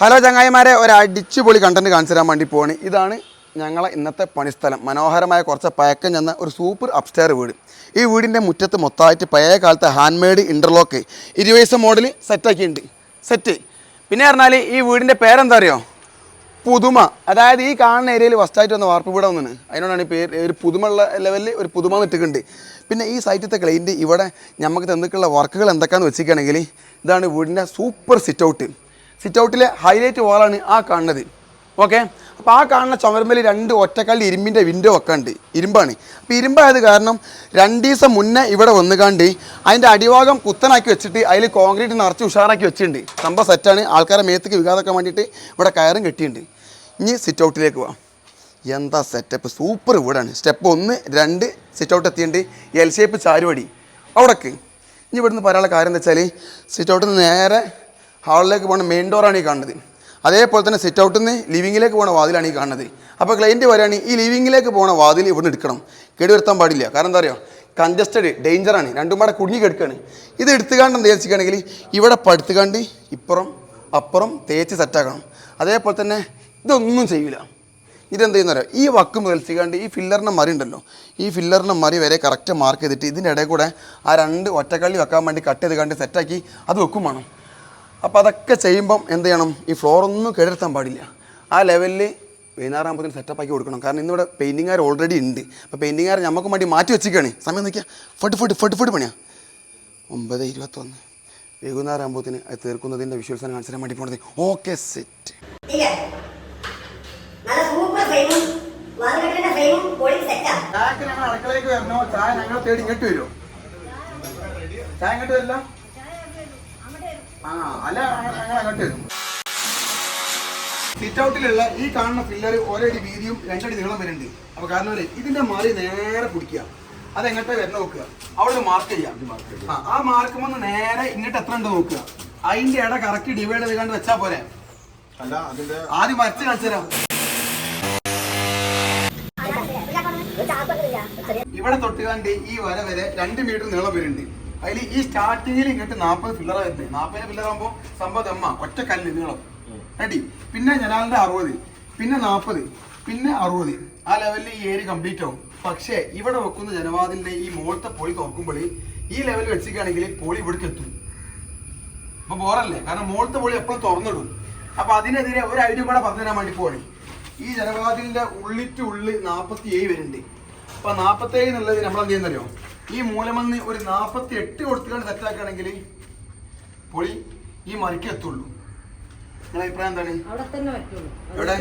Hello ചങ്ങായിമാരെ ഒരു അടിച്ചുപൊളി കണ്ടന്റ് കാണിച്ചു തരാൻ വേണ്ടി പോവാണ്. ഇതാണ് ഞങ്ങളെ ഇന്നത്തെ പണിസ്ഥലം. മനോഹരമായ കുറച്ച് പയക്കം ചെന്ന ഒരു സൂപ്പർ അപ്സ്റ്റെയർ വീട്. ഈ വീടിന്റെ മുറ്റത്ത് മൊത്തമായിട്ട് പഴയ കാലത്തെ ഹാൻഡ് മെയ്ഡ് ഇന്റർലോക്ക് ഇരുവയസ്സ് മോഡൽ സെറ്റാക്കിയിട്ടുണ്ട് സെറ്റ് പിന്നെ പറഞ്ഞാൽ ഈ വീടിന്റെ പേരെന്താ അറിയോ? പുതുമ. അതായത് ഈ കാണുന്ന ഏരിയയിൽ ഫസ്റ്റായിട്ട് വന്ന വാർപ്പ് വീടാണ് ഒന്നാണ് അതിനോടാണ് ഈ പേര്. ഒരു പുതുമയുള്ള ലെവലിൽ ഒരു പുതുമ നിട്ടിട്ടുണ്ട് പിന്നെ ഈ സൈറ്റിലത്തെ ക്ലൈന്റ് ഇവിടെ നമുക്ക് തന്നിട്ടുള്ള വർക്കുകൾ എന്തൊക്കെയാണെന്ന് വെച്ചിരിക്കുകയാണെങ്കിൽ ഇതാണ് വീടിന്റെ സൂപ്പർ സിറ്റ് ഔട്ട് സിറ്റ് ഔട്ടിലെ ഹൈലൈറ്റ് വാളാണ് ആ കാണുന്നത്. ഓക്കെ അപ്പോൾ ആ കാണുന്ന ചുമരമ്പിൽ രണ്ട് ഒറ്റക്കള്ളി ഇരുമ്പിന്റെ വിൻഡോ ഒക്കെ ഉണ്ട്. ഇരുമ്പാണ്. അപ്പോൾ ഇരുമ്പായത് കാരണം രണ്ട് ദിവസം മുന്നേ ഇവിടെ വന്നു വന്നുകാണ്ട് അതിന്റെ അടിഭാഗം കുത്തനാക്കി വെച്ചിട്ട് അതിൽ കോൺക്രീറ്റ് നിറച്ച് ഉഷാറാക്കി വെച്ചിട്ടുണ്ട്. സംഭവം സെറ്റാണ് ആൾക്കാരെ മേത്തേക്ക് വികാതൊക്കെ വേണ്ടിയിട്ട് ഇവിടെ കയറും കെട്ടിയിട്ടുണ്ട്. ഇനി സിറ്റ് ഔട്ടിലേക്ക് പോവാം. എന്താ സെറ്റപ്പ് സൂപ്പർ വീടാണ്. സ്റ്റെപ്പ് ഒന്ന് രണ്ട് സിറ്റ് ഔട്ട് എത്തിയിട്ടുണ്ട്. എൽ ഷേപ്പ് ചാരുവടി. അവിടേക്ക്. ഇനി ഇവിടുന്ന് പറയാനുള്ള കാര്യം എന്താ വെച്ചാൽ സിറ്റ് ഔട്ടിൽ നിന്ന് നേരെ ഹാളിലേക്ക് പോകുന്ന മെയിൻ ഡോറാണ് ഈ കാണുന്നത്. അതേപോലെ തന്നെ സിറ്റ് ഔട്ടിൽ നിന്ന് ലിവിങ്ങിലേക്ക് പോകുന്ന വാതിലാണ് ഈ കാണുന്നത്. അപ്പോൾ ക്ലയന്റ് പറയുകയാണ് ഈ ലിവിങ്ങിലേക്ക് പോകുന്ന വാതിൽ ഇവിടുന്ന് എടുക്കണം. കെടുവരുത്താൻ പാടില്ല. കാരണം എന്താ പറയുക കൺജസ്റ്റഡ് ഡേഞ്ചറാണ് രണ്ടും പാടെ കുടുങ്ങി കിടക്കുകയാണ് ഇത് എടുത്തുകാണ്ട് എന്താ വെച്ചിട്ടുണ്ടെങ്കിൽ ഇവിടെ പടുത്തുകാണ്ട് ഇപ്പുറം അപ്പുറം തേച്ച് സെറ്റാക്കണം അതേപോലെ തന്നെ ഇതൊന്നും ചെയ്യില്ല ഇതെന്ത് ചെയ്യുന്നറിയോ ഈ വക്ക് മുതൽച്ചിക്കാണ്ട് ഈ ഫില്ലറിന്റെ മറി ഉണ്ടല്ലോ. ഈ ഫില്ലറിന്റെ മറി വരെ കറക്റ്റ് മാർക്ക് ചെയ്തിട്ട് ഇതിന്റെ ഇടയിൽ കൂടെ ആ രണ്ട് ഒറ്റക്കള്ളി വെക്കാൻ വേണ്ടി കട്ട് ചെയ്ത് കണ്ട് സെറ്റാക്കി അത് വെക്കും വേണം. അപ്പോൾ അതൊക്കെ ചെയ്യുമ്പം എന്ത് ചെയ്യണം? ഈ ഫ്ലോർ ഒന്നും കേടെടുത്താൻ പാടില്ല. ആ ലെവലിൽ വൈകുന്നേരമാകുമ്പോൾ സെറ്റപ്പ് ആക്കി കൊടുക്കണം. കാരണം ഇന്നിവിടെ പെയിന്റിങ്ങുകാർ ഓൾറെഡി ഉണ്ട്. അപ്പോൾ പെയിന്റിങ്ങുകാർ നമുക്ക് വേണ്ടി മാറ്റി വെച്ചിരിക്കുകയാണ് സമയം നോക്കിയാൽ ഫട്ട് ഫട്ട് ഫട്ട് ഫട്ട് പണിയാ. ഒമ്പത് ഇരുപത്തൊന്ന്. വൈകുന്നേരം ആകുമ്പോഴത്തേന് അത് തീർക്കുന്നതിന്റെ വിഷ്വൽസാണ് കാണിച്ചു വേണ്ടി പോണത്. ഓക്കെ സെറ്റ് ഫ്രെയിമും വാതിൽക്കെട്ടിന്റെ ഫ്രെയിമും പൊളി സെറ്റാ ചായക്ക് ഞങ്ങൾ അടുക്കളയിലേക്ക് വരണോ? ചായ തേടി ഇങ്ങോട്ട് വരുമോ ചായ ഇങ്ങോട്ട് വരില്ല? ആ അല്ല ഞങ്ങൾ ഞങ്ങൾ അങ്ങോട്ട് വരും. സിറ്റ് ഔട്ടിലുള്ള ഈ കാണുന്ന പില്ലർ ഒരടി വീതിയും രണ്ടടി നീളം വരുന്നുണ്ട്. അപ്പൊ കാരണം ഇതിന്റെ മാറി നേരെ പിടിക്കുക. അത് എങ്ങോട്ട് വരുന്ന നോക്കുക. അവിടെ മാർക്ക് ചെയ്യാം. ആ, മാർക്ക് വന്ന് നേരെ ഇങ്ങോട്ട് എത്ര ഉണ്ട് നോക്കുക. അതിന്റെ ഇട കറക്റ്റ് ഡിവൈഡ് ചെയ്ത് കണ്ട് വെച്ചാ പോരെ. അല്ല അതിന്റെ ആദ്യം വരച്ച് കാണിച്ചു ഇവിടെ തൊട്ടുകാണ്ട് ഈ വര വരെ രണ്ട് മീറ്റർ നീളം വരുന്നുണ്ട്. അതിൽ ഈ സ്റ്റാർട്ടിങ്ങിൽ ഇങ്ങോട്ട് നാൽപ്പത് ഫില്ലറ വരുന്നത്. നാൽപ്പത് ഫില്ലർ ആകുമ്പോൾ സംഭവം എമ്മ ഒറ്റ കല്ല് നീളം. റെഡി? പിന്നെ ജനാലിന്റെ അറുപത് പിന്നെ നാൽപ്പത് പിന്നെ അറുപത്. ആ ലെവലിൽ ഈ ഏരി കംപ്ലീറ്റ് ആവും. പക്ഷേ ഇവിടെ വെക്കുന്ന ജനവാദിന്റെ ഈ മുകളത്തെ പൊളി തുറക്കുമ്പോൾ ഈ ലെവലിൽ വെച്ചിരിക്കുകയാണെങ്കിൽ പൊളി ഇവിടേക്ക് എത്തും. അപ്പൊ ബോറല്ലേ? കാരണം മുകളത്തെ പൊളി എപ്പോഴും തുറന്നിടും. അപ്പൊ അതിനെതിരെ ഒരു ഐഡിയ കൂടെ പറഞ്ഞു തരാൻ വേണ്ടി പോകണേ ഈ ജനവാദിന്റെ ഉള്ളിറ്റ് ഉള്ളിൽ നാൽപ്പത്തി ഏഴ് വരുന്നുണ്ട്. അപ്പൊ നാപ്പത്തി ഏഴ് എന്നുള്ളത് നമ്മൾ എന്ത് ചെയ്യുന്നറിയോ ഈ മൂലമന്ന് ഒരു നാപ്പത്തി എട്ട് കൊടുത്തുകൊണ്ട് സെറ്റാക്കുകയാണെങ്കിൽ പൊളി ഈ മറിക്ക് എത്തുള്ളൂ. നിങ്ങളുടെ അഭിപ്രായം എന്താണ്? എവിടെ?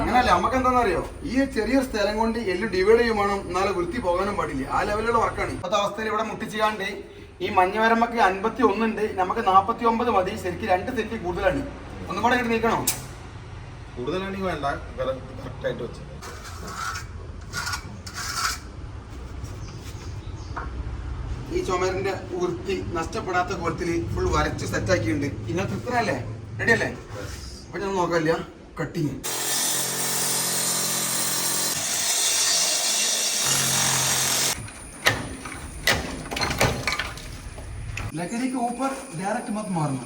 അങ്ങനല്ല നമുക്ക് എന്താണെന്നറിയോ ഈ ചെറിയ സ്ഥലം കൊണ്ട് എല്ലാം ഡിവൈഡ് ചെയ്യും വേണം എന്നാലും വൃത്തി പോകാനും പാടില്ല. ആ ലെവലിലുള്ള വർക്കാണ് ഇപ്പോഴത്തെ അവസ്ഥയിൽ ഇവിടെ മുട്ടിച്ചാണ്ട് ഈ മഞ്ഞവരമ്പക്ക് അൻപത്തി ഒന്നുണ്ട് നമുക്ക് നാപ്പത്തി ഒമ്പത് മതി. ശരിക്കും രണ്ട് സെറ്റ് കൂടുതലാണ്. ഒന്നും കൂടെ ഇങ്ങോട്ട് നീക്കണോ? കൂടുതലാണെങ്കിൽ വേണ്ട. കറക്റ്റ് ആയിട്ട് വെച്ച് ഈ ചുമരിന്റെ വൃത്തി നഷ്ടപ്പെടാത്ത കോലത്തിൽ ഫുൾ വരച്ച് സെറ്റാക്കിയിട്ടുണ്ട് ഇന്ന തൃപ്തനല്ലേ റെഡി അല്ലേ അപ്പൊ ഞാൻ നോക്കാല്ല കട്ടിങ് लकड़ी के ऊपर डायरेक्ट मत मारना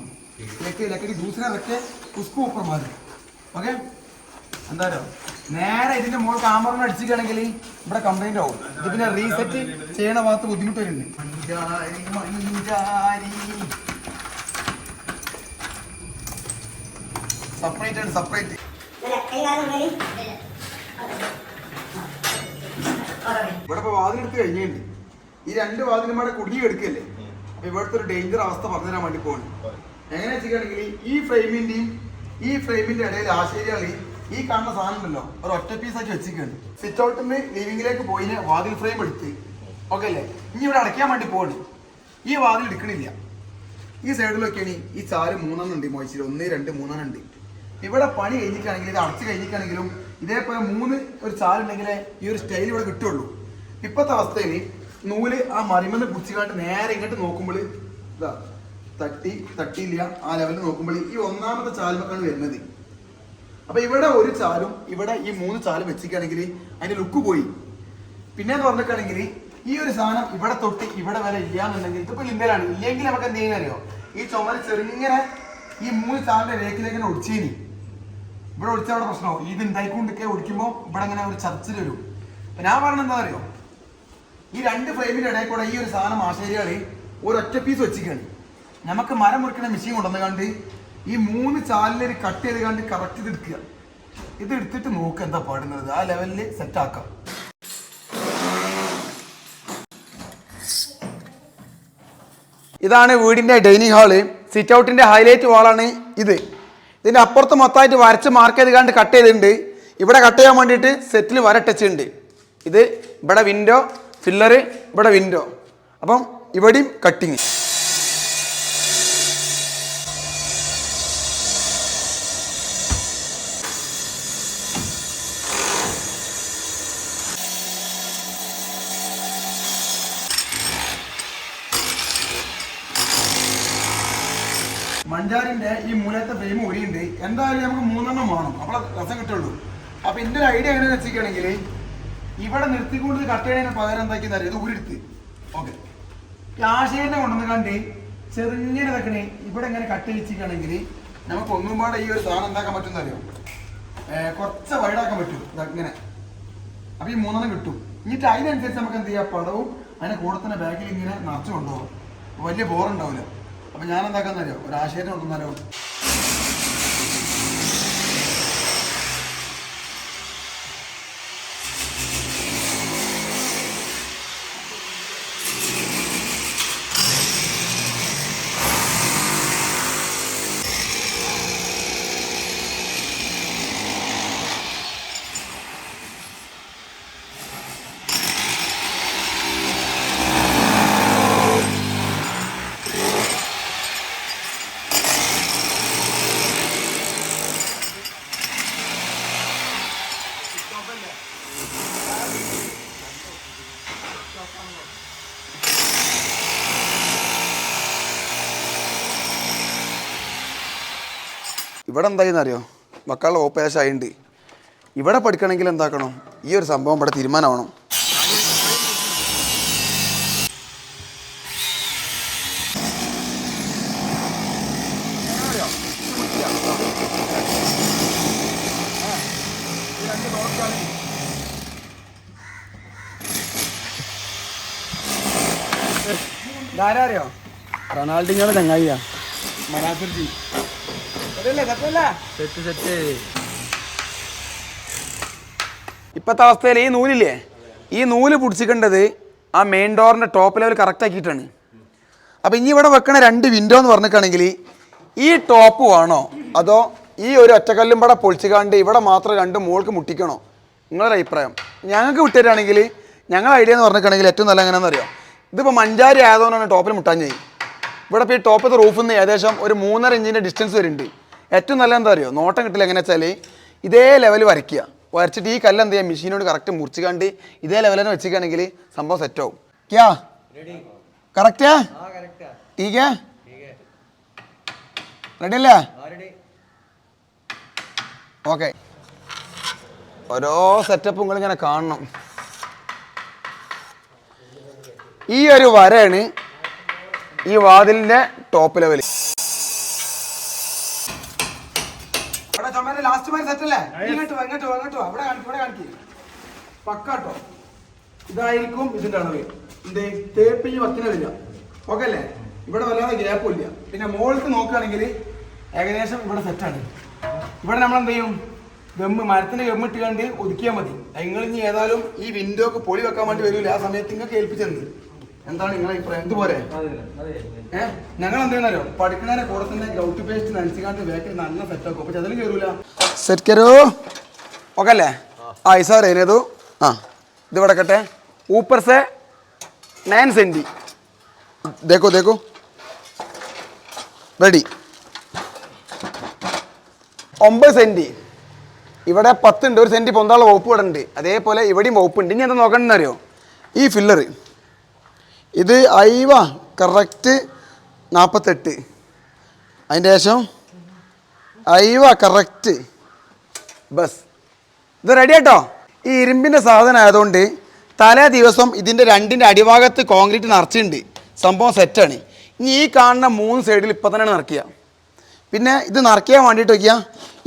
लेके लकड़ी दूसरा रख के उसको ऊपर मार ഓക്കെ എന്താ പറയുക നേരെ ഇതിന്റെ മോൾ കാമറ അടിച്ചിട്ടാണെങ്കിൽ ഇവിടെ കംപ്ലൈന്റ് ആവും. ഇത് പിന്നെ റീസെറ്റ് ചെയ്യണ ഭാഗത്ത് ബുദ്ധിമുട്ട് വരുന്നുണ്ട്. സെപ്പറേറ്റ് ആണ് സെപ്പറേറ്റ് ഇവിടെ ഇപ്പൊ വാതിലെടുത്ത് കഴിഞ്ഞിട്ടുണ്ട്. ഈ രണ്ട് വാതിലും ഇവിടെ കുടുങ്ങി എടുക്കല്ലേ അപ്പൊ ഇവിടുത്തെ ഒരു ഡേഞ്ചർ അവസ്ഥ പറഞ്ഞുതരാൻ വേണ്ടി പോകണം എങ്ങനെ വെച്ചിട്ടുണ്ടെങ്കിൽ ഈ ഫ്രെയിമിന്റെയും ഈ ഫ്രെയിമിന്റെ ഇടയിൽ ആശേരിയാണ് ഈ കാണുന്ന സാധനമല്ലോ ഒരു ഒറ്റ പീസ് ആക്കി വെച്ചിരിക്കുന്നു സിറ്റ് ഔട്ട് നിന്ന് ലിവിംഗിലേക്ക് പോയിന് വാതിൽ ഫ്രെയിം എടുത്ത്. ഓക്കെ അല്ലേ? ഇനി ഇവിടെ അടയ്ക്കാൻ വേണ്ടി പോകണം ഈ വാതിൽ എടുക്കണില്ല. ഈ സൈഡിലൊക്കെ സൈഡിലൊക്കെയാണ് ഈ ചാൽ മൂന്നെണ്ണം ഉണ്ട് മോയിച്ചിൽ ഒന്ന് രണ്ട് മൂന്നെണ്ണം ഉണ്ട്. ഇവിടെ പണി കഴിഞ്ഞിട്ടാണെങ്കിൽ ഇത് അടച്ച് കഴിഞ്ഞിട്ടാണെങ്കിലും ഇതേപോലെ മൂന്ന് ഒരു ചാലുണ്ടെങ്കിലേ ഈ ഒരു സ്റ്റൈൽ ഇവിടെ കിട്ടുള്ളൂ. ഇപ്പോഴത്തെ അവസ്ഥയിൽ നൂൽ ആ മറിമെന്ന് പിടിച്ചുകാണ്ട് നേരെ ഇങ്ങോട്ട് നോക്കുമ്പോൾ ഇതാ തട്ടി തട്ടിയില്ല. ആ ലെവലിൽ നോക്കുമ്പോൾ ഈ ഒന്നാമത്തെ ചാലുമൊക്കെയാണ് വരുന്നത്. അപ്പൊ ഇവിടെ ഒരു ചാലും ഇവിടെ ഈ മൂന്ന് ചാലും വെച്ചിരിക്കുകയാണെങ്കിൽ അതിന്റെ ലുക്ക് പോയി. പിന്നെ എന്ന് പറഞ്ഞിട്ടാണെങ്കിൽ ഈ ഒരു സാധനം ഇവിടെ തൊട്ട് ഇവിടെ വരെ ഇല്ല എന്നുണ്ടെങ്കിൽ ഇതിപ്പോ ലിമ്പലാണ് ഇല്ലെങ്കിൽ നമുക്ക് എന്ത് ചെയ്യുന്ന അറിയോ? ഈ ചുമര് ചെറുങ്ങനെ ഈ മൂന്ന് ചാലിന്റെ രേഖയിലേക്ക് ഒടിച്ചേനി. ഇവിടെ ഒടിച്ചാൽ അവിടെ പ്രശ്നമാവും. ഇത് ഉണ്ടായിക്കൊണ്ടൊക്കെ ഒടിക്കുമ്പോൾ ഇവിടെ ഇങ്ങനെ ഒരു ചർച്ചിൽ വരും. അപ്പൊ ഞാൻ പറഞ്ഞത് എന്താ അറിയോ? ഈ രണ്ട് ഫ്രെയിമിന്റെ ഇടയിൽ കൂടെ ഈ ഒരു സാധനം ആശേരിയാളി ഒരൊറ്റ പീസ് വെച്ചിരിക്കുകയാണ്. നമുക്ക് മരം മുറിക്കുന്ന മെഷീൻ കൊണ്ടുവന്ന് കണ്ട് ഈ മൂന്ന് ചാലിലൊരു കട്ട് ചെയ്ത് കണ്ട് കറക്റ്റ് ഇത് എടുക്കുക. ഇത് എടുത്തിട്ട് നോക്ക് എന്താ പാടുന്നത്. ആ ലെവലിൽ സെറ്റ് ആക്കാം. ഇതാണ് വീടിന്റെ ഡൈനിങ് ഹാൾ സിറ്റ് ഔട്ടിന്റെ ഹൈലൈറ്റ് വാളാണ് ഇത്. ഇതിന്റെ അപ്പുറത്ത് മൊത്തമായിട്ട് വരച്ച് മാർക്ക് ചെയ്ത് കണ്ട് കട്ട് ചെയ്തിട്ടുണ്ട്. ഇവിടെ കട്ട് ചെയ്യാൻ വേണ്ടിയിട്ട് സെറ്റിൽ വര ടച്ച് ഉണ്ട് ഇത് ഇവിടെ വിൻഡോ ഫില്ലർ ഇവിടെ വിൻഡോ അപ്പം ഇവിടെയും കട്ടിങ് എന്തായാലും നമുക്ക് മൂന്നെണ്ണം വേണം അപ്പോൾ രസം കിട്ടുള്ളൂ. അപ്പൊ എന്റെ ഒരു ഐഡിയ എങ്ങനെ വെച്ചിരിക്കണെങ്കിൽ ഇവിടെ നിർത്തിക്കൊണ്ട് കട്ട് ചെയ്യണതിന് പകരം എന്താക്കി തരാം. ഇത് ഉരുടുത്ത് ഓക്കെ. ആശയനെ കൊണ്ടുവന്ന് കണ്ട് ചെറുങ്ങനെ തക്കണേ ഇവിടെ ഇങ്ങനെ കട്ട് വെച്ചിരിക്കുകയാണെങ്കിൽ നമുക്ക് ഒന്നും പാടെ ഈ ഒരു സാധനം എന്താക്കാൻ പറ്റും അറിയോ കുറച്ച് വൈഡാക്കാൻ പറ്റും. ഇങ്ങനെ. അപ്പൊ ഈ മൂന്നെണ്ണം കിട്ടും. എന്നിട്ട് അതിനനുസരിച്ച് നമുക്ക് എന്ത് ചെയ്യാം? പടവും അതിനെ കൂടെ തന്നെ ബാഗിൽ ഇങ്ങനെ നിറച്ചു കൊണ്ടുപോകും. വലിയ ബോറുണ്ടാവില്ല അപ്പൊ ഞാൻ എന്താക്കാന്നറിയോ ഒരു ആശയത്തിന് കൊണ്ടുവന്നാലോ? ഇവിടെ എന്തായെന്ന് അറിയോ മക്കളുടെ ഓപ്പേശ ആയിണ്ട്. ഇവിടെ പഠിക്കണമെങ്കിൽ എന്താക്കണം? ഈ ഒരു സംഭവം ഇവിടെ തീരുമാനമാവണം. ധാരാറിയോ റൊണാൾഡിനോട് ചങ്ങായിയാ. മനാഫിർജി. Set set. ഇപ്പോഴത്തെ അവസ്ഥയിൽ ഈ നൂലില്ലേ ഈ നൂൽ പിടിച്ചിക്കേണ്ടത് ആ മെയിൻ ഡോറിന്റെ ടോപ്പ് ലെവൽ കറക്റ്റ് ആക്കിയിട്ടാണ്. അപ്പോൾ ഇനി ഇവിടെ വെക്കണ രണ്ട് വിൻഡോ എന്ന് പറഞ്ഞിട്ടാണെങ്കിൽ ഈ ടോപ്പ് വേണോ? അതോ ഈ ഒരു ഒറ്റക്കല്ലും ഇവിടെ പൊളിച്ചുകാണ്ട് ഇവിടെ മാത്രം രണ്ട് മോൾക്ക് മുട്ടിക്കണോ? നിങ്ങളുടെ അഭിപ്രായം. ഞങ്ങൾക്ക് വിട്ടിട്ടാണെങ്കിൽ ഞങ്ങളുടെ ഐഡിയ എന്ന് പറഞ്ഞിട്ടാണെങ്കിൽ ഏറ്റവും നല്ല എങ്ങനെയാണെന്ന് അറിയാം? ഇതിപ്പോൾ മഞ്ചാരി ആയതുകൊണ്ടാണ് ടോപ്പിൽ മുട്ടാൻ ചെയ്യും. ഇവിടെ ഇപ്പോൾ ഈ ടോപ്പത്തെ റൂഫിൽ നിന്ന് ഏകദേശം ഒരു മൂന്നര ഇഞ്ചിന്റെ ഡിസ്റ്റൻസ് വരുന്നുണ്ട്. ഏറ്റവും നല്ല എന്താ അറിയോ? നോട്ടം കിട്ടില്ല എങ്ങനെ വെച്ചാൽ ഇതേ ലെവൽ വരയ്ക്കുക. വരച്ചിട്ട് ഈ കല്ല് എന്ത് ചെയ്യുക മെഷീനോട് കറക്റ്റ് മുറിച്ചുകൊണ്ട് ഇതേ ലെവൽ തന്നെ വെച്ചിരിക്കുകയാണെങ്കിൽ സംഭവം സെറ്റ് ആവും. ക്യാ? കറക്റ്റാ ടീക്കാ റെഡി അല്ലേ? ഓക്കെ ഓരോ സെറ്റപ്പും നിങ്ങൾ ഇങ്ങനെ കാണണം. ഈ ഒരു വരയാണ് ഈ വാതിലിന്റെ ടോപ്പ് ലെവൽ അല്ലേ? ഇങ്ങോട്ട് ഇങ്ങോട്ട് ഇങ്ങോട്ട് അവിടെ കാണിക്കും ഇവിടെ കാണിക്കും. പക്കാട്ടോ. ഇതായിരിക്കും ഇതിന്റെ അളവ്. എന്തേ തേപ്പിഞ്ഞ് വക്കിനില്ല ഓക്കെ അല്ലേ? ഇവിടെ വല്ലാതെ ഗ്യാപ്പും ഇല്ല. പിന്നെ മോൾക്ക് നോക്കുകയാണെങ്കിൽ ഏകദേശം ഇവിടെ സെറ്റാണ് ഇവിടെ നമ്മൾ എന്ത് ചെയ്യും? ഗമ്മ് മരത്തിന്റെ ഗമ്മ് ഇട്ട് കണ്ട് ഒതുക്കിയാൽ മതി. നിങ്ങൾ ഇനി ഏതായാലും ഈ വിൻഡോ ഒക്കെ പൊളി വെക്കാൻ വേണ്ടി വരില്ല ആ സമയത്ത് നിങ്ങൾക്ക് ഏൽപ്പിച്ചെന്ന്. എന്താണ് നിങ്ങളെ അഭിപ്രായം? എന്തുപോലെ ഏഹ് ഞങ്ങൾ എന്തെയ്യുന്നല്ലോ പഠിക്കുന്നതിനെ കൂടെ തന്നെ ഗ്രൗട്ട് പേസ്റ്റ് നനച്ചിക്കാണ്ട് വേക്കിൽ നല്ല സെറ്റ് പക്ഷെ അതിലും കയറൂല സെറ്റ് കയറോ ഓക്കെ അല്ലേ ആ ഈ സാർ ഏനേതു ആ ഇത് ഇവിടെ കട്ടെ ऊपर से नैन सेंटी देखो देखो റെഡി ഒമ്പത് സെൻറ്റി ഇവിടെ പത്തുണ്ട് ഒരു സെൻറ്റ് പൊന്താള വകുപ്പ് ഇവിടെ ഉണ്ട് അതേപോലെ ഇവിടെയും വകുപ്പുണ്ട് ഇനി എന്താ നോക്കണമെന്നറിയോ ഈ ഫില്ലർ ഇത് ഐവ കറക്റ്റ് നാൽപ്പത്തെട്ട് അതിൻ്റെ ശേഷം ഐവ കറക്റ്റ് ബസ്. ഇത് റെഡി ആട്ടോ? ഈ ഇരുമ്പിന്റെ സാധനം ആയതുകൊണ്ട് തലേ ദിവസം ഇതിന്റെ രണ്ടിന്റെ അടിഭാഗത്ത് കോൺക്രീറ്റ് നിറച്ചിട്ടുണ്ട്. സംഭവം സെറ്റാണ് ഇനി ഈ കാണുന്ന മൂന്ന് സൈഡിൽ ഇപ്പം തന്നെയാണ് നിറയ്ക്കുക. പിന്നെ ഇത് നിറയ്ക്കാൻ വേണ്ടിയിട്ട് വയ്ക്കുക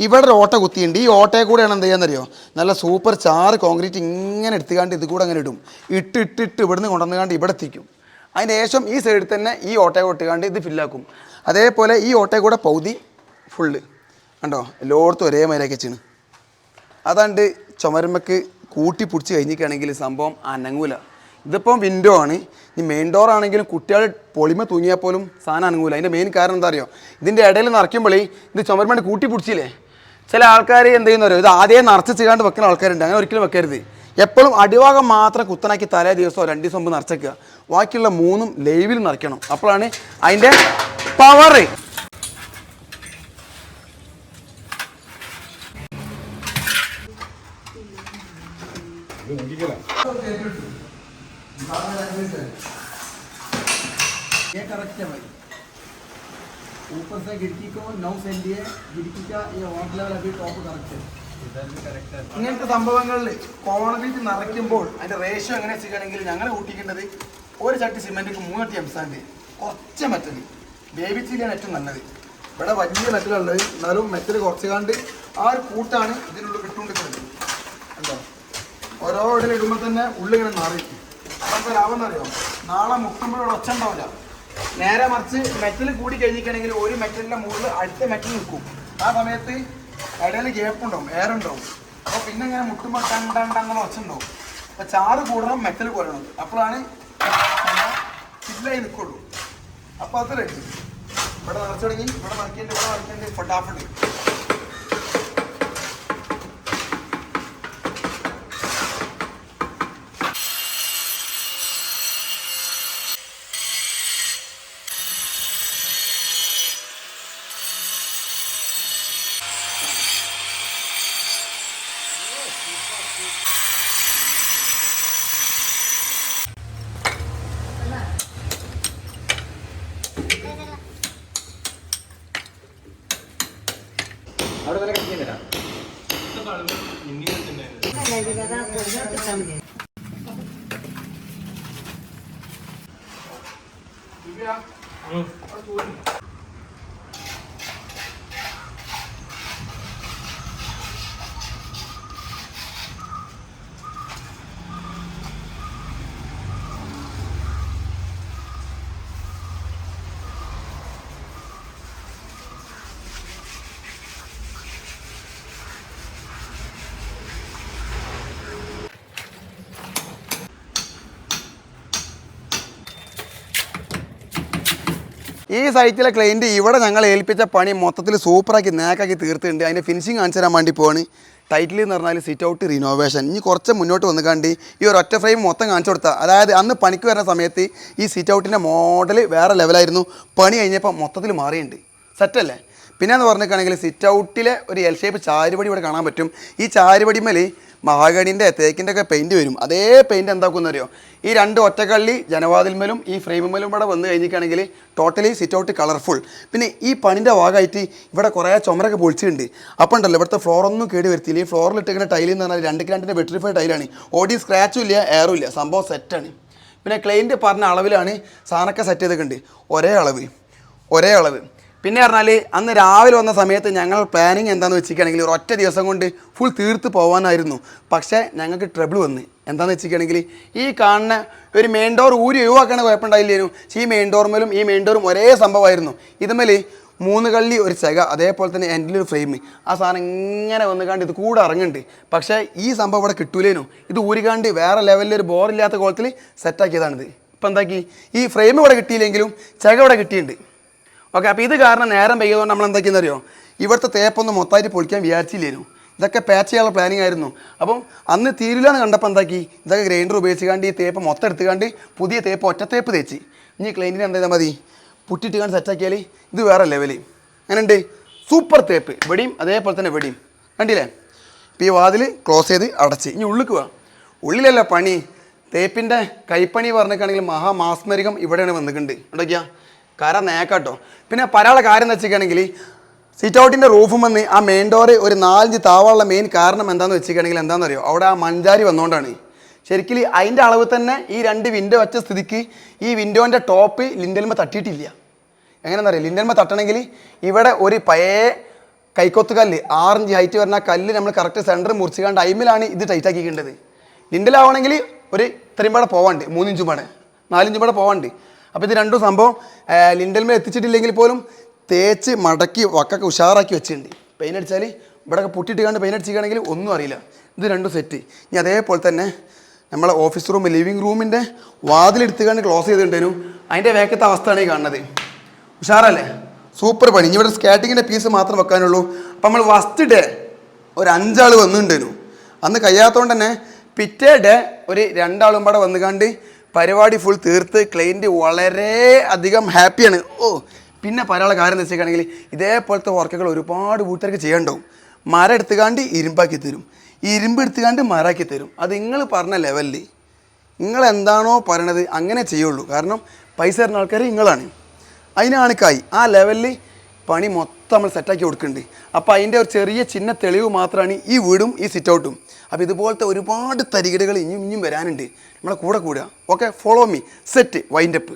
ഇവിടെ ഒരു ഓട്ട കുത്തിയുണ്ട് ഈ ഓട്ടയെ കൂടെയാണ് എന്ത് ചെയ്യാന്നറിയോ നല്ല സൂപ്പർ ചാറ് കോൺക്രീറ്റ് ഇങ്ങനെ എടുത്തുകാണ്ട് ഇത് കൂടെ അങ്ങനെ ഇടും. ഇട്ട് ഇട്ട് ഇട്ട് ഇവിടുന്ന് കൊണ്ടുവന്നുകാണ്ട് ഇവിടെ എത്തിക്കും. അതിന് ശേഷം ഈ സൈഡിൽ തന്നെ ഈ ഓട്ടയെ കൊട്ടുകാണ്ട് ഇത് ഫില്ലാക്കും അതേപോലെ ഈ ഓട്ടയെ കൂടെ പൗതി ഫുള്ള് കണ്ടോ? എല്ലായിടത്തും ഒരേ മരയൊക്കെ ചെയ്യണം അതാണ്ട് ചുമരമ്മക്ക് കൂട്ടി പിടിച്ച് കഴിഞ്ഞിരിക്കുകയാണെങ്കിൽ സംഭവം അനങ്ങൂല. ഇതിപ്പം വിൻഡോ ആണ്. ഈ മെയിൻ ഡോർ ആണെങ്കിലും കുട്ടികൾ പൊളിമ തൂങ്ങിയാൽ പോലും സാധനം അനങ്ങൂല. അതിന്റെ മെയിൻ കാരണം എന്താ അറിയോ? ഇതിന്റെ ഇടയിൽ നിറയ്ക്കുമ്പോൾ ഇത് ചുമരുമ്മ കൂട്ടി പിടിച്ചില്ലേ? ചില ആൾക്കാർ എന്ത് ചെയ്യുന്നവരോ ഇത് ആദ്യം നിറച്ച് ചെയ്യാണ്ട് വെക്കുന്ന ആൾക്കാരുണ്ട്. അങ്ങനെ ഒരിക്കലും വെക്കരുത്. എപ്പോഴും അടിഭാഗം മാത്രം കുത്തനാക്കി തലേ ദിവസമോ രണ്ട് ദിവസം മുമ്പ് നിറച്ചേക്കുക. ബാക്കിയുള്ള മൂന്നും ലൈവിൽ നിറയ്ക്കണം. അപ്പോഴാണ് അതിന്റെ പവറ് ऊपर से खिड़की को नौ सेंटी है खिड़की का ये वाटर लेवल अभी टॉप करेक्ट है ഇങ്ങനത്തെ സംഭവങ്ങളിൽ കോൺക്രീറ്റ് നിറയ്ക്കുമ്പോൾ അതിന്റെ റേഷ്യോ എങ്ങനെ ചെയ്യുകയാണെങ്കിൽ ഞങ്ങൾ കൂട്ടിക്കേണ്ടത് ഒരു ചട്ടി സിമെന്റിക്ക് മൂന്നട്ടി എംസാൻഡ് കുറച്ച് മെറ്റൽ വേവിച്ചില്ലാണ് ഏറ്റവും നല്ലത് ഇവിടെ വലിയ മെറ്റലുള്ളത് എന്നാലും മെറ്റൽ കുറച്ച് കണ്ട് ആ ഒരു കൂട്ടാണ് ഇതിനുള്ളിൽ കിട്ടുകൊണ്ടിരിക്കുന്നത് കണ്ടോ ഓരോ ഇടയിൽ ഇടുമ്പോൾ തന്നെ ഉള്ളിങ്ങനെ നിറയും അപ്പോൾ ലാഭം എന്നറിയോ നാളെ മുട്ടുമ്പോൾ ഇവിടെ ഒച്ച ഉണ്ടാവില്ല നേരെ മറിച്ച് മെറ്റൽ കൂടി കഴിഞ്ഞിട്ടുണ്ടെങ്കിൽ ഒരു മെറ്റലിന്റെ മുകളിൽ അടുത്ത മെറ്റൽ നിൽക്കും. ആ സമയത്ത് ഇടയിൽ ഗ്യാപ്പ് ഉണ്ടാവും എയർ ഉണ്ടാവും. അപ്പോൾ പിന്നെ ഇങ്ങനെ മുട്ടുമ്പോൾ ടണ്ടങ്ങനെ ഒച്ച ഉണ്ടാവും അപ്പോൾ ചാറ് കൂടണം മെറ്റൽ കൂടണം. അപ്പോഴാണ് ചില്ലായി നിൽക്കുള്ളൂ അപ്പോൾ അത് ഇവിടെ നിറച്ചു തുടങ്ങി ഇവിടെ നിറക്കേണ്ടി ഇവിടെ നിറക്കേണ്ടി ഫട്ടാഫട്ട് അവിടെ തന്നെ കഴിക്കാൻ തരാം ഈ സൈറ്റിലെ ക്ലയന്റ് ഇവിടെ ഞങ്ങൾ ഏൽപ്പിച്ച പണി മൊത്തത്തിൽ സൂപ്പറാക്കി നേക്കാക്കി തീർത്തിട്ടുണ്ട്. അതിന്റെ ഫിനിഷിങ് കാണിച്ചു തരാൻ വേണ്ടി പോവാണ്. ടൈറ്റിൽ എന്ന് പറഞ്ഞാൽ സിറ്റ് ഔട്ട് റിനോവേഷൻ ഇനി കുറച്ച് മുന്നോട്ട് വന്ന് കണ്ട് ഈ ഒരു ഒറ്റ ഫ്രെയിം മൊത്തം കാണിച്ചു കൊടുത്താൽ അതായത് അന്ന് പണിക്ക് വരുന്ന സമയത്ത് ഈ സിറ്റ് ഔട്ടിന്റെ മോഡൽ വേറെ ലെവലായിരുന്നു പണി കഴിഞ്ഞപ്പോൾ മൊത്തത്തിൽ മാറിയിട്ടുണ്ട്. സെറ്റല്ലേ പിന്നെ എന്ന് പറഞ്ഞിട്ടാണെങ്കിൽ സിറ്റ് ഔട്ടിലെ ഒരു എൽ ഷേപ്പ് ചാരുപടി ഇവിടെ കാണാൻ പറ്റും. ഈ ചാരുപടിമേൽ മഹാഗണിന്റെ തേക്കിന്റെ ഒക്കെ പെയിന്റ് വരും. അതേ പെയിന്റ് എന്താക്കുമെന്ന് അറിയോ ഈ രണ്ട് ഒറ്റക്കള്ളി ജനവാതിൽമേലും ഈ ഫ്രെയിമിലും ഇവിടെ വന്ന് കഴിഞ്ഞിട്ടാണെങ്കിൽ ടോട്ടലി സിറ്റ് ഔട്ട് കളർഫുൾ പിന്നെ ഈ പണിന്റെ ഭാഗമായിട്ട് ഇവിടെ കുറേ ചുമരൊക്കെ പൊളിച്ചിട്ടുണ്ട്. അപ്പോൾ ഉണ്ടല്ലോ ഇവിടുത്തെ ഫ്ലോറൊന്നും കേടി വരുത്തിയില്ല. ഈ ഫ്ലോറിൽ ഇട്ടിരിക്കുന്ന ടൈൽ എന്ന് പറഞ്ഞാൽ രണ്ട് കിലാണ്ടിന്റെ വെട്രിഫൈഡ് ടൈലാണ് ഓടി സ്ക്രാച്ചും ഇല്ല എയറും ഇല്ല. സംഭവം സെറ്റാണ് പിന്നെ ക്ലൈന്റ് പറഞ്ഞ അളവിലാണ് സാധനമൊക്കെ സെറ്റ് ചെയ്തിട്ടുണ്ട് ഒരേ അളവ്. ഒരേ അളവ്. പിന്നെ പറഞ്ഞാൽ അന്ന് രാവിലെ വന്ന സമയത്ത് ഞങ്ങൾ പ്ലാനിങ് എന്താണെന്ന് വെച്ചിരിക്കുകയാണെങ്കിൽ ഒറ്റ ദിവസം കൊണ്ട് ഫുൾ തീർത്ത് പോകാനായിരുന്നു പക്ഷേ ഞങ്ങൾക്ക് ട്രബിൾ വന്ന്. എന്താണെന്ന് വെച്ചിരിക്കുകയാണെങ്കിൽ ഈ കാണുന്ന ഒരു മെയിൻ ഡോർ ഊരി ഒഴിവാക്കണ കുഴപ്പമുണ്ടായില്ലേനു പക്ഷേ ഈ മെയിൻ ഡോർമേലും ഈ മെയിൻ ഡോറും ഒരേ സംഭവമായിരുന്നു. ഇതുമേൽ മൂന്ന് കള്ളി ഒരു ചെക അതേപോലെ തന്നെ എന്റെ ഒരു ഫ്രെയിം ആ സാധനം ഇങ്ങനെ വന്ന് കണ്ട് ഇത് കൂടെ ഇറങ്ങുന്നുണ്ട്. പക്ഷേ ഈ സംഭവം ഇവിടെ കിട്ടൂലേനു. ഇത് ഊരികാണ്ട് വേറെ ലെവലിൽ ഒരു ബോറില്ലാത്ത കോളത്തിൽ സെറ്റാക്കിയതാണിത് ഇപ്പം എന്താക്കി? ഈ ഫ്രെയിം ഇവിടെ കിട്ടിയില്ലെങ്കിലും ചെക ഇവിടെ കിട്ടിയിട്ടുണ്ട്. ഓക്കെ അപ്പോൾ ഇത് കാരണം നേരം വൈകിയതുകൊണ്ട് നമ്മൾ എന്താക്കിയെന്ന് അറിയോ? ഇവിടുത്തെ തേപ്പൊന്ന് മൊത്തമായിട്ട് പൊളിക്കാൻ വിചാരിച്ചില്ലേനു. ഇതൊക്കെ പാച്ച് ചെയ്യാനുള്ള പ്ലാനിങ് ആയിരുന്നു. അപ്പം അന്ന് തീരില്ല എന്ന് കണ്ടപ്പോൾ എന്താക്കി? ഇതൊക്കെ ഗ്രൈൻഡർ ഉപയോഗിച്ചുകൊണ്ട് ഈ തേപ്പ് മൊത്തം എടുത്തുകൊണ്ട് പുതിയ തേപ്പ് ഒറ്റ തേപ്പ് തേച്ച്. ഇനി ക്ലൈന്റിന് എന്താ മതി. പുട്ടിട്ട് കണ്ട് സെറ്റാക്കിയാൽ ഇത് വേറെ ലെവൽ അങ്ങനെയുണ്ട് സൂപ്പർ തേപ്പ്. വെടിയും അതേപോലെ തന്നെ വെടിയും. കണ്ടില്ലേ? ഇപ്പോൾ ഈ വാതിൽ ക്ലോസ് ചെയ്ത് അടച്ച്. ഇനി ഉള്ളിക്ക് പോവാം. ഉള്ളിലല്ല പണി. തേപ്പിന്റെ കൈപ്പണി പറഞ്ഞിട്ടാണെങ്കിൽ മഹാമാസ്മരികം ഇവിടെയാണ് വന്നിട്ടുണ്ട്. ഉണ്ടോക്കിയാ കര നേക്കാട്ടോ. പിന്നെ പരാളെ കാര്യം എന്ന് വെച്ചിരിക്കുകയാണെങ്കിൽ സിറ്റ് ഔട്ടിന്റെ റൂഫും വന്ന് ആ മെയിൻ ഡോറ് ഒരു നാലഞ്ച് താവാനുള്ള മെയിൻ കാരണം എന്താണെന്ന് വെച്ചിരിക്കുകയാണെങ്കിൽ എന്താണെന്ന് അറിയോ അവിടെ ആ മഞ്ചാരി വന്നുകൊണ്ടാണ് ശരിക്കും അതിന്റെ അളവ് തന്നെ ഈ രണ്ട് വിൻഡോ വെച്ച സ്ഥിതിക്ക് ഈ വിൻഡോന്റെ ടോപ്പ് ലിൻഡൽമ തട്ടിയിട്ടില്ല. എങ്ങനെയാണെന്ന് അറിയാം ലിൻഡൽമ തട്ടണമെങ്കിൽ ഇവിടെ ഒരു പയേ കൈക്കൊത്ത് കല്ല് ആറിഞ്ച് ഹൈറ്റ് വരുന്ന കല്ല് നമ്മൾ കറക്റ്റ് സെന്റർ മുറിച്ചുകൊണ്ട് ടൈമിലാണ് ഇത് ടൈറ്റ് ആക്കിക്കേണ്ടത് ലിൻഡലാവണമെങ്കിൽ ഒരു ഇത്രയും പാടെ പോവാണ്ട് മൂന്നിഞ്ചും പാടെ നാലിഞ്ചും പാടെ പോവാണ്ട്. അപ്പോൾ ഇത് രണ്ടും സംഭവം ലിൻഡൽമേൽ എത്തിച്ചിട്ടില്ലെങ്കിൽ പോലും തേച്ച് മടക്കി വക്കൊക്കെ ഉഷാറാക്കി വെച്ചിട്ടുണ്ട്. പെയിൻ അടിച്ചാൽ ഇവിടെയൊക്കെ പൊട്ടിയിട്ട് കണ്ട് പെയിൻ അടിച്ചിരിക്കുകയാണെങ്കിൽ ഒന്നും അറിയില്ല. ഇത് രണ്ടും സെറ്റ് ഇനി അതേപോലെ തന്നെ നമ്മളെ ഓഫീസ് റൂം ലിവിങ് റൂമിന്റെ വാതിലെടുത്ത് കണ്ട് ക്ലോസ് ചെയ്തിട്ടുണ്ടേനു അതിന്റെ വേക്കത്തെ അവസ്ഥയാണ് ഈ കാണുന്നത്. ഉഷാറല്ലേ? സൂപ്പർ പണി. ഇനി ഇവിടെ സ്കാറ്റിങ്ങിന്റെ പീസ് മാത്രം വെക്കാനുള്ളൂ. അപ്പം നമ്മൾ ഫസ്റ്റ് ഡേ ഒരു അഞ്ചാൾ വന്നിട്ടുണ്ടേനു അന്ന് കഴിയാത്തതുകൊണ്ട് തന്നെ പിറ്റേ ഡേ ഒരു രണ്ടാളും പാടെ വന്നു കണ്ട് പരിപാടി ഫുൾ തീർത്ത് ക്ലൈന്റ് വളരെ അധികം ഹാപ്പിയാണ് ഓ പിന്നെ പറയാനുള്ള കാര്യം എന്ന് വെച്ചിട്ടുണ്ടെങ്കിൽ ഇതേപോലത്തെ വർക്കുകൾ ഒരുപാട് കൂട്ടുകാർക്ക് ചെയ്യണ്ടാവും മരം എടുത്തുകാണ്ട് ഇരുമ്പാക്കി തരും. ഇരുമ്പ് എടുത്തുകാണ്ട് മരാക്കി തരും. അത് നിങ്ങൾ പറഞ്ഞ ലെവലിൽ നിങ്ങൾ എന്താണോ പറയണത് അങ്ങനെ ചെയ്യുള്ളൂ. കാരണം പൈസ തരുന്ന ആൾക്കാർ നിങ്ങളാണ്. അതിനാണ് ആ ലെവലിൽ പണി മൊത്തം നമ്മൾ സെറ്റാക്കി കൊടുക്കുന്നുണ്ട് അപ്പോൾ അതിന്റെ ഒരു ചെറിയ ചിഹ്ന തെളിവ് മാത്രമാണ് ഈ വീടും ഈ സിറ്റൗട്ടും അപ്പോൾ ഇതുപോലത്തെ ഒരുപാട് തരികിടകൾ ഇനിയും ഇനിയും വരാനുണ്ട്. നമ്മളെ കൂടെ കൂടുക. Okay follow me set wind up